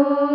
பாட்டு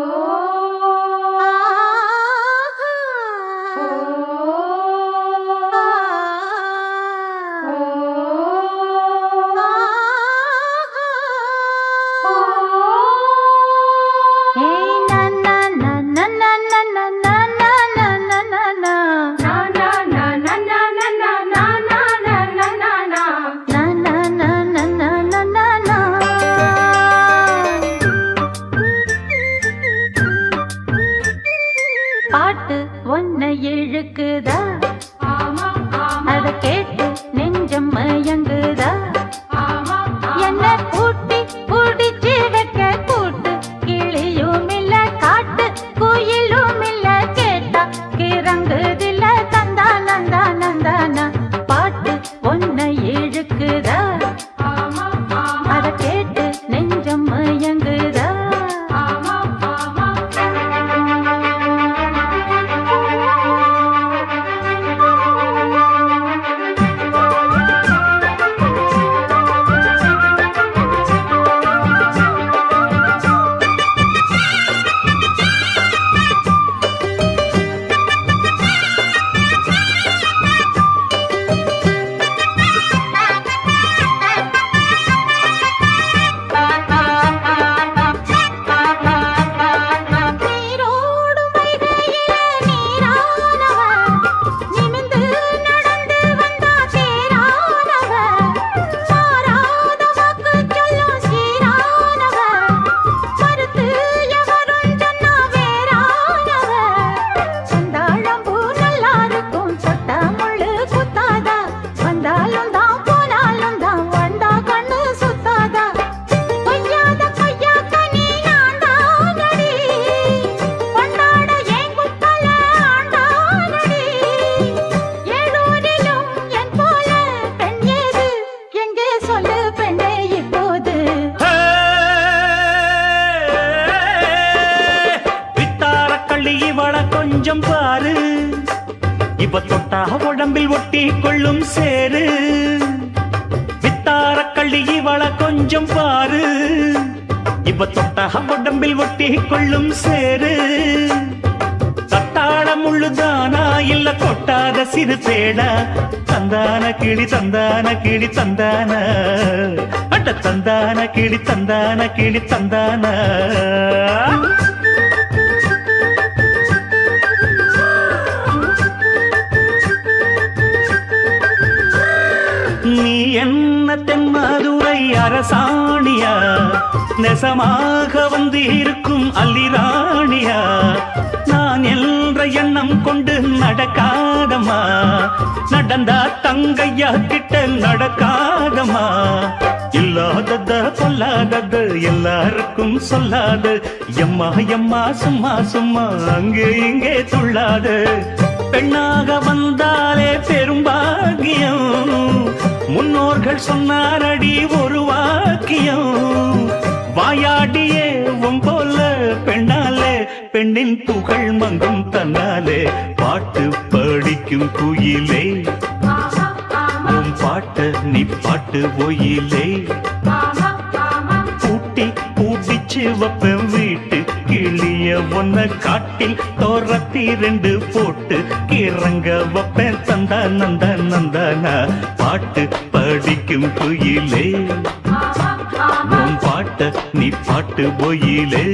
கொஞ்சம் பாரு. இவ தொட்டா உடம்பில் ஒட்டி கொள்ளும் சேரு வித்தார கள்ளி இவள கொஞ்சம் பாரு. இவ தொட்டா உடம்பில் ஒட்டி கொள்ளும் சேரு தட்டாள முள்ளுதானா இல்ல கொட்டாத சிறு பேடா தந்தான கிளி தந்தான கிளி தந்தான. அட்ட தந்தான கிளி தந்தான கிளி தந்தான. நீ என்ன தென்மதுரை அரசாணியா? நெசமாக வந்து இருக்கும் அல்லிராணியா நான் என்ற எண்ணம் கொண்டு நடக்காதமா நடந்தா தங்கையா கிட்ட நடக்காதமா இல்லாதத பொல்லாதது எல்லாருக்கும் சொல்லாது. எம்மா எம்மா சும்மா சும்மா அங்கே இங்கே துள்ளாது. பெண்ணாக வந்தாலே பெரும்பாகியம் சொன்னாரடி ஒரு வாக்கியம். வாயாடியே உன் போல பெண்ணாலே பெண்ணின் புகழ் மங்கும் தன்னாலே பாட்டு படிக்கும் குயிலே. உன் பாட்ட நீ பாட்டு ஒயிலே. பூட்டி பூட்டிச்சு வைப்பேன் வீட்டு கிளிய ஒன்ன காட்டில் தோரத்தி ரெண்டு போட்டு கிறங்க வப்பேன் தந்தா நந்த நந்தானா பாட்டு படிக்கும் குயிலே. உன் பாட்ட நீ பாட்டு போயிலே.